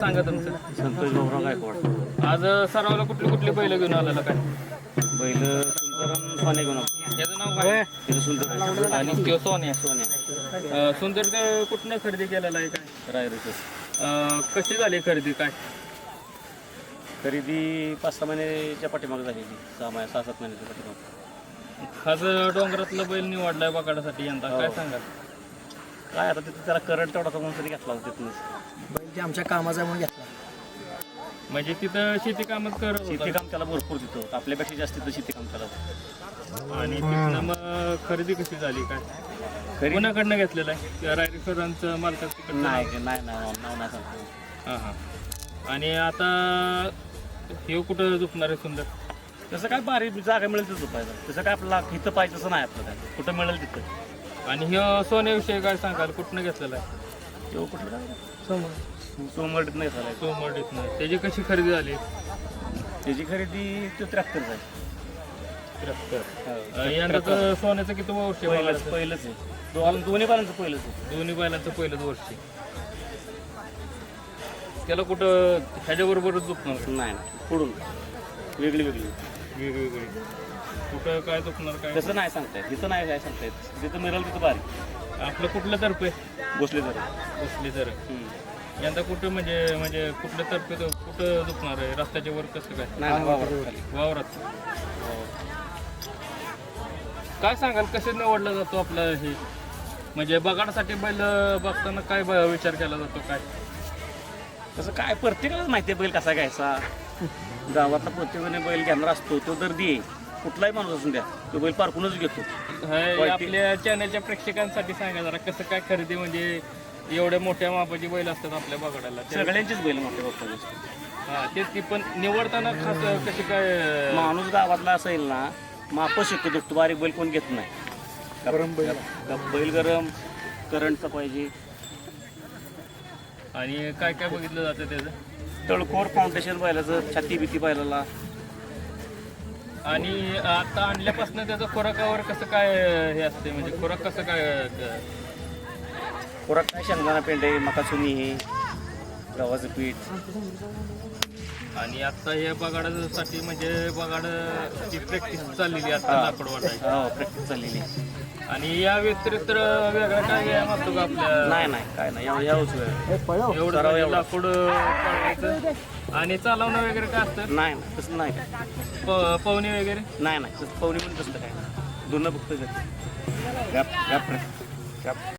सांगा तुमचं. संतोष बाबुराव गायकवाड. आज सरावला कुठली कुठली बैल घेऊन आलेला काय? बैल सुंदर आणि सोने घेऊन आलो. त्याचं नाव काय? तिथं सुंदर आणि तो सोन्या सोने. अं, सुंदर ते कुठनं खरेदी केलेला आहे काय? रायरीचं कशी झाली खरेदी काय? खरेदी पाच सहा महिन्याच्या पाठीमागे झालेली. सहा महिने सहा सात महिन्याच्या पाठीमागे. आज डोंगरातला बैल निवडलाय बकाडासाठी यंदा. काय सांगाल? काय आता तिथं त्याला करंट तेवढा म्हणून तरी घेतला होता तिथूनच बैल आमच्या कामाचा म्हणून घेतला. म्हणजे तिथं शेती कामच करत शेती होता काम त्याला भरपूर तिथं होतं. आपल्यापेक्षा जास्त तिथं शेती काम त्याला होतं. आणि तिथनं मग खरेदी कशी झाली काय? खरी कोणाकडनं घेतलेलं आहे? त्या रायरेकरांचं मालकाचं तिकडचं नाही नाही नाही नाव नाही सांगतो हां हां. आणि आता हे कुठं झोपणार आहे सुंदर? तसं काय बारीक जागा मिळेल तिथं झोपायचं. तसं काय आपल्याला इथं पाहिजे तसं नाही आपलं काय. कुठं मिळेल तिथं. आणि हे सोन्याविषयी काय सांगाल? कुठनं घेतलेलं आहे? तेव्हा कुठलं? काय सोमवारीत नाही झालं सोमवाडीतनं त्याची कशी खरेदी झाली? त्याची खरेदी तो त्र्याहत्तरचा आहे. त्र्याहत्तर यंदाचं सोन्याचं किती वर्ष आहे पहिलंच बघायचं? पहिलंच आहे. दोन दोन्ही पालांचं पहिलंच आहे. दोन्ही बैलांचं पहिलंच वर्ष. त्याला कुठं ह्याच्याबरोबरच झोपणार? नाही ना पुढून. वेगळी वेगळी. वेगवेगळी कुठं काय झोपणार काय तसं नाही सांगता येत तिथं नाही काय सांगता येत जिथं मिळेल तिथं बारीक आपलं कुठलं तर्फे बसले तर बसली तर यंदा कुठं म्हणजे म्हणजे कुठलं तर्फे तो कुठं झोपणार आहे? रस्त्याच्या वर कसं काय? नाही खाली. वावरात. काय सांगाल कसं निवडला जातो आपलं हे? म्हणजे बगाडासाठी बैल बघताना काय ब- विचार केला जातो काय? तसं काय प्रत्येकालाच माहिती आहे बैल कसा घ्यायचा. गावातला प्रत्येकाने बैल घेणार असतो तो गर्दी आहे. कुठलाही माणूस असून द्या तो बैल पारखूनच घेतो. हे Quality. आपल्या चॅनलच्या प्रेक्षकांसाठी सांगा जरा कसं काय खरेदी म्हणजे एवढ्या मोठ्या मापाची बैल असतात आपल्या बगाडाला? त्या- सगळ्यांचीच बैल मोठे बघतो हा तेच की पण निवडताना खास कशी काय माणूस गावातला असेल ना माप शिकतो दुखतो बारीक बैल कोण घेत नाही. गरम बैल. बैल गरम करंटचा पाहिजे. आणि काय काय बघितलं जातं त्याचं? तळकोर फाउंडेशन बैलाचं छाती भीती बैलाला. आणि आता आणल्यापासून त्याचं खोराकावर कसं काय हे असते म्हणजे खोराक कसं काय खुराक खोराक काय शेंगदाणा पेंडे मका मकासुनी हे गव्हाचं पीठ. आणि आता हे बगाडासाठी म्हणजे बगाड ची प्रॅक्टिस चाललेली आहे आता लाकूड वाटायची. हो प्रॅक्टिस चाललेली. आहे. आणि या व्यतिरिक्त वेगळं काय व्यायाम असतो का आपल्या? नाही नाही काय नाही. या- यावंच वेळ. एवढं सराव म्हणजे एवढा. लाकूड आणि चालवणं वगैरे काय असतं? नाही नाही तसं नाही काय. प- पवनी वगैरे? नाही नाही तसं पवनी पण तसं काय नाही. दोन फक्त गॅप गॅप गॅप